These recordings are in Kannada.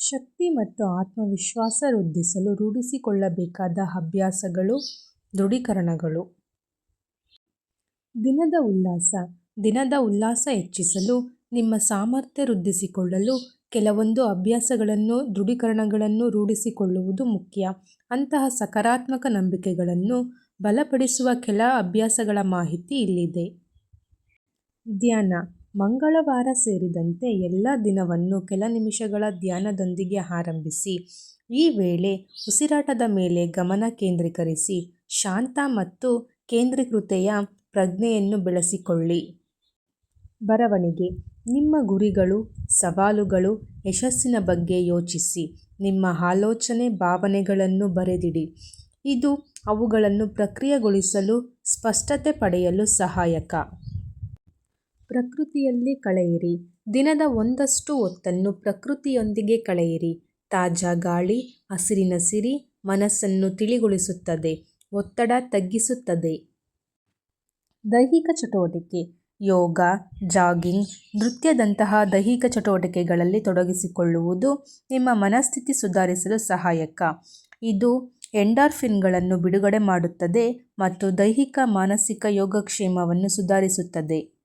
ಶಕ್ತಿ ಮತ್ತು ಆತ್ಮವಿಶ್ವಾಸ ವೃದ್ಧಿಸಲು ರೂಢಿಸಿಕೊಳ್ಳಬೇಕಾದ ಅಭ್ಯಾಸಗಳು, ದೃಢೀಕರಣಗಳು. ದಿನದ ಉಲ್ಲಾಸ. ದಿನದ ಉಲ್ಲಾಸ ಹೆಚ್ಚಿಸಲು, ನಿಮ್ಮ ಸಾಮರ್ಥ್ಯ ವೃದ್ಧಿಸಿಕೊಳ್ಳಲು ಕೆಲವೊಂದು ಅಭ್ಯಾಸಗಳನ್ನು, ದೃಢೀಕರಣಗಳನ್ನು ರೂಢಿಸಿಕೊಳ್ಳುವುದು ಮುಖ್ಯ. ಅಂತಹ ಸಕಾರಾತ್ಮಕ ನಂಬಿಕೆಗಳನ್ನು ಬಲಪಡಿಸುವ ಕೆಲ ಅಭ್ಯಾಸಗಳ ಮಾಹಿತಿ ಇಲ್ಲಿದೆ. ಧ್ಯಾನ. ಮಂಗಳವಾರ ಸೇರಿದಂತೆ ಎಲ್ಲ ದಿನವನ್ನು ಕೆಲ ನಿಮಿಷಗಳ ಧ್ಯಾನದೊಂದಿಗೆ ಆರಂಭಿಸಿ, ಈ ವೇಳೆ ಉಸಿರಾಟದ ಮೇಲೆ ಗಮನ ಕೇಂದ್ರೀಕರಿಸಿ, ಶಾಂತ ಮತ್ತು ಕೇಂದ್ರೀಕೃತೆಯ ಪ್ರಜ್ಞೆಯನ್ನು ಬೆಳೆಸಿಕೊಳ್ಳಿ. ಬರವಣಿಗೆ, ನಿಮ್ಮ ಗುರಿಗಳು, ಸವಾಲುಗಳು ಯಶಸ್ಸಿನ ಬಗ್ಗೆ ಯೋಚಿಸಿ, ನಿಮ್ಮ ಆಲೋಚನೆ ಭಾವನೆಗಳನ್ನು ಬರೆದಿಡಿ. ಇದು ಅವುಗಳನ್ನು ಪ್ರಕ್ರಿಯೆಗೊಳಿಸಲು ಸ್ಪಷ್ಟತೆ ಪಡೆಯಲು ಸಹಾಯಕ. ಪ್ರಕೃತಿಯಲ್ಲಿ ಕಳೆಯಿರಿ. ದಿನದ ಒಂದಷ್ಟು ಹೊತ್ತನ್ನು ಪ್ರಕೃತಿಯೊಂದಿಗೆ ಕಳೆಯಿರಿ. ತಾಜಾ ಗಾಳಿ, ಹಸಿರಿನ ಸಿರಿ ಮನಸ್ಸನ್ನು ತಿಳಿಗೊಳಿಸುತ್ತದೆ, ಒತ್ತಡ ತಗ್ಗಿಸುತ್ತದೆ. ದೈಹಿಕ ಚಟುವಟಿಕೆ, ಯೋಗ, ಜಾಗಿಂಗ್, ನೃತ್ಯದಂತಹ ದೈಹಿಕ ಚಟುವಟಿಕೆಗಳಲ್ಲಿ ತೊಡಗಿಸಿಕೊಳ್ಳುವುದು ನಿಮ್ಮ ಮನಸ್ಥಿತಿ ಸುಧಾರಿಸಲು ಸಹಾಯಕ. ಇದು ಎಂಡಾರ್ಫಿನ್ಗಳನ್ನು ಬಿಡುಗಡೆ ಮಾಡುತ್ತದೆ ಮತ್ತು ದೈಹಿಕ ಮಾನಸಿಕ ಯೋಗಕ್ಷೇಮವನ್ನು ಸುಧಾರಿಸುತ್ತದೆ.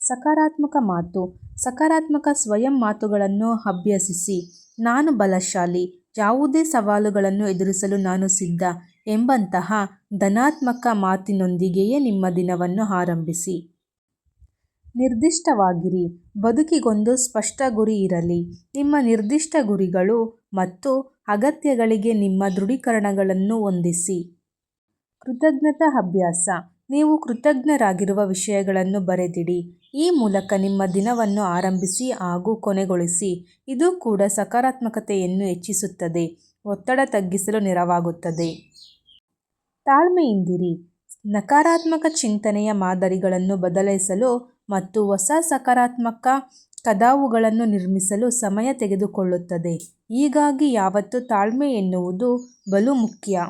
ಸಕಾರಾತ್ಮಕ ಮಾತು, ಸಕಾರಾತ್ಮಕ ಸ್ವಯಂ ಮಾತುಗಳನ್ನು ಅಭ್ಯಸಿಸಿ. ನಾನು ಬಲಶಾಲಿ, ಯಾವುದೇ ಸವಾಲುಗಳನ್ನು ಎದುರಿಸಲು ನಾನು ಸಿದ್ಧ ಎಂಬಂತಹ ಧನಾತ್ಮಕ ಮಾತಿನೊಂದಿಗೆಯೇ ನಿಮ್ಮ ದಿನವನ್ನು ಆರಂಭಿಸಿ. ನಿರ್ದಿಷ್ಟವಾಗಿರಿ, ಬದುಕಿಗೊಂದು ಸ್ಪಷ್ಟ ಗುರಿ ಇರಲಿ. ನಿಮ್ಮ ನಿರ್ದಿಷ್ಟ ಗುರಿಗಳು ಮತ್ತು ಅಗತ್ಯಗಳಿಗೆ ನಿಮ್ಮ ದೃಢೀಕರಣಗಳನ್ನು ಹೊಂದಿಸಿ. ಕೃತಜ್ಞತಾ ಅಭ್ಯಾಸ ನೀವು ಕೃತಜ್ಞರಾಗಿರುವ ವಿಷಯಗಳನ್ನು ಬರೆದಿಡಿ. ಈ ಮೂಲಕ ನಿಮ್ಮ ದಿನವನ್ನು ಆರಂಭಿಸಿ ಹಾಗೂ ಕೊನೆಗೊಳಿಸಿ. ಇದು ಕೂಡ ಸಕಾರಾತ್ಮಕತೆಯನ್ನು ಹೆಚ್ಚಿಸುತ್ತದೆ. ಒತ್ತಡ ತಗ್ಗಿಸಲು ನೆರವಾಗುತ್ತದೆ. ತಾಳ್ಮೆಯಿಂದಿರಿ. ನಕಾರಾತ್ಮಕ ಚಿಂತನೆಯ ಮಾದರಿಗಳನ್ನು ಬದಲಾಯಿಸಲು ಮತ್ತು ಹೊಸ ಸಕಾರಾತ್ಮಕ ಕದಾವುಗಳನ್ನು ನಿರ್ಮಿಸಲು ಸಮಯ ತೆಗೆದುಕೊಳ್ಳುತ್ತದೆ. ಹೀಗಾಗಿ ಯಾವತ್ತೂ ತಾಳ್ಮೆ ಎನ್ನುವುದು ಬಲು ಮುಖ್ಯ.